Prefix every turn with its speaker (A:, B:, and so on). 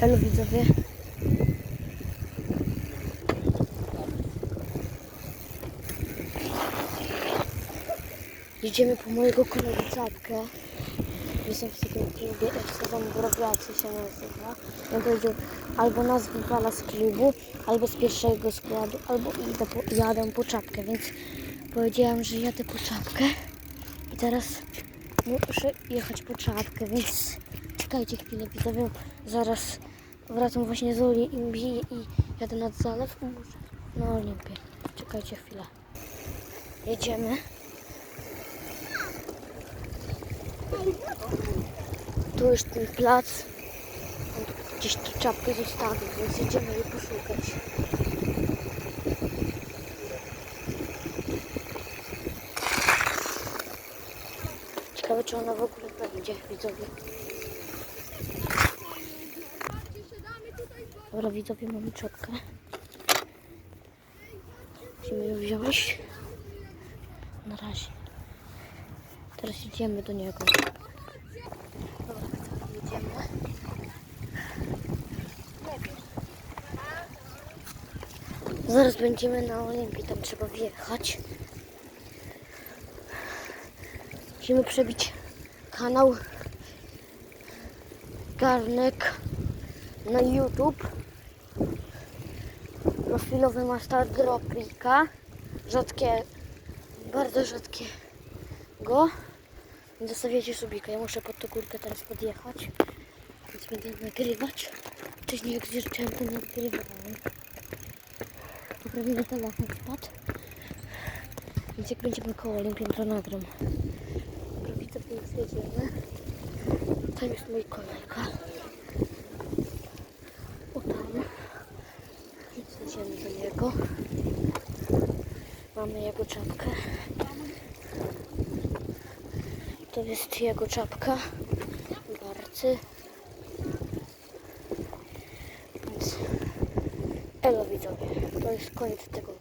A: Elo widzowie. Jedziemy po mojego kolegę czapkę. Jestem w takim klubie Epsilon Wrobiacy się nazywa. On powiedział albo nas wywala z klubu, albo z pierwszego składu, albo idę po, jadę po czapkę, więc powiedziałam, że jadę po czapkę. I teraz muszę jechać po czapkę, więc czekajcie chwilę, widzowie. Zaraz wracam właśnie z Olimpii i jadę nad zalew i muszę na Olimpię. Czekajcie chwilę. Jedziemy. Tu już ten plac. On tu gdzieś tu czapkę zostawił, więc jedziemy jej poszukać. Ciekawe, czy ona w ogóle będzie, widzowie. Dobra, widzowie, mamy czapkę. Musimy ją wziąć. Na razie. Teraz idziemy do niego. Dobra, jedziemy. Zaraz będziemy na Olimpii, tam trzeba wjechać. Musimy przebić kanał Garnek na YouTube. Profilowy ma start Droplika. Rzadkie, bardzo rzadkiego. Zostawiacie subika. Ja muszę pod tą górkę teraz podjechać. Więc będę nagrywać. Wcześniej jak zjeżdżałem, to nagrywałem. Prawie na telefon spadł. Więc jak będziemy koło Olimpii, to nagram. Dobra, widzę, więc jedziemy. Tam jest mój kolega. O tam. Więc niego. Mamy jego czapkę. To jest jego czapka. Barcy. Więc elo widzowie. To jest koniec tego